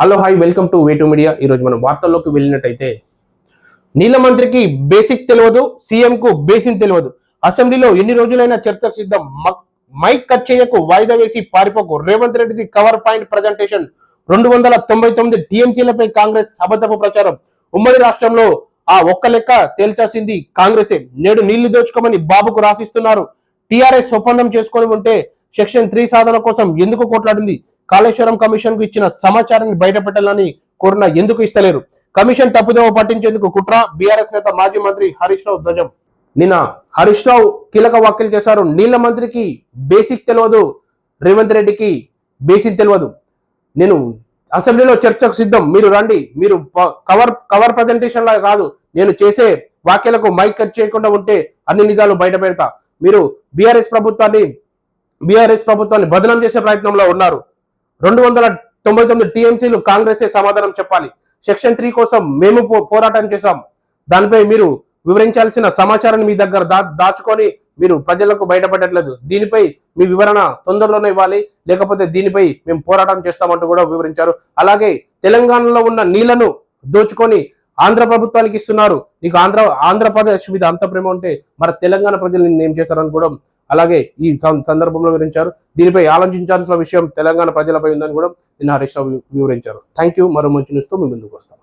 Hello hi welcome to way to media ఈరోజు మనం వార్తల్లోకి వెళ్ళినట్టయితే నీళ్ళ మంత్రికి బేసిక్ తెలియదు సీఎంకు బేసిన్ తెలియదు అసెంబ్లీలో ఎన్ని రోజులైనా చర్చకు సిద్ధం. మైక్ కట్ చేయకు వాయిదా వేసి పారిపోకు. రేవంత్ రెడ్డిది కవర్ పాయింట్ ప్రజెంటేషన్ రెండు వందల తొంభై తొమ్మిది టీఎంసీలపై కాంగ్రెస్ అబద్ధపు ప్రచారం. ఉమ్మడి రాష్ట్రంలో ఆ ఒక్క లెక్క తేల్చాల్సింది కాంగ్రెసే. నేడు నీళ్ళు దోచుకోమని బాబుకు రాసిస్తున్నారు. టీఆర్ఎస్ ఒప్పందం చేసుకొని ఉంటే సెక్షన్ త్రీ సాధన కోసం ఎందుకు కొట్లాడింది? కాళేశ్వరం కమిషన్కు ఇచ్చిన సమాచారాన్ని బయటపెట్టాలని కోరిన ఎందుకు ఇస్తలేరు? కమిషన్ తప్పుదోవ పట్టించేందుకు కుట్ర బీఆర్ఎస్ నేత మాజీ మంత్రి హరీష్ రావు ధ్వజం. నిన్న హరీష్ రావు కీలక వ్యాఖ్యలు చేశారు. నీళ్ళ మంత్రికి బేసిక్ తెలియదు రేవంత్ రెడ్డికి బేసిక్ తెలియదు. నేను అసెంబ్లీలో చర్చకు సిద్ధం. మీరు రండి. మీరు కవర్ కవర్ ప్రజెంటేషన్ లా కాదు. నేను చేసే వ్యాఖ్యలకు మైక్ కట్ చేయకుండా ఉంటే అన్ని నిజాలు బయట పెడతా. మీరు బీఆర్ఎస్ ప్రభుత్వాన్ని బీఆర్ఎస్ ప్రభుత్వాన్ని బదనం చేసే ప్రయత్నంలో ఉన్నారు. రెండు వందల తొంభై తొమ్మిది టీఎంసీలు కాంగ్రెసే సమాధానం చెప్పాలి. సెక్షన్ త్రీ కోసం మేము పో- పోరాటం చేశాం. దానిపై మీరు వివరించాల్సిన సమాచారాన్ని మీ దగ్గర దా దాచుకొని మీరు ప్రజలకు బయటపడట్లేదు. దీనిపై మీ వివరణ తొందరలోనే ఇవ్వాలి. లేకపోతే దీనిపై మేము పోరాటం చేస్తామంటూ కూడా వివరించారు. అలాగే తెలంగాణలో ఉన్న నీళ్ళను దోచుకొని ఆంధ్ర ప్రభుత్వానికి ఇస్తున్నారు. నీకు ఆంధ్ర ఆంధ్రప్రదేశ్ మీద అంత ప్రేమ ఉంటే మరి తెలంగాణ ప్రజలు నిన్ను ఏం చేశారని కూడా అలాగే ఈ సందర్భంలో వివరించారు. దీనిపై ఆలోచించాల్సిన విషయం తెలంగాణ ప్రజలపై ఉందని కూడా నిన్న హరీష్ రావు వివరించారు. థ్యాంక్ యూ మరో మంచి న్యూస్తో మీ ముందుకు వస్తాం.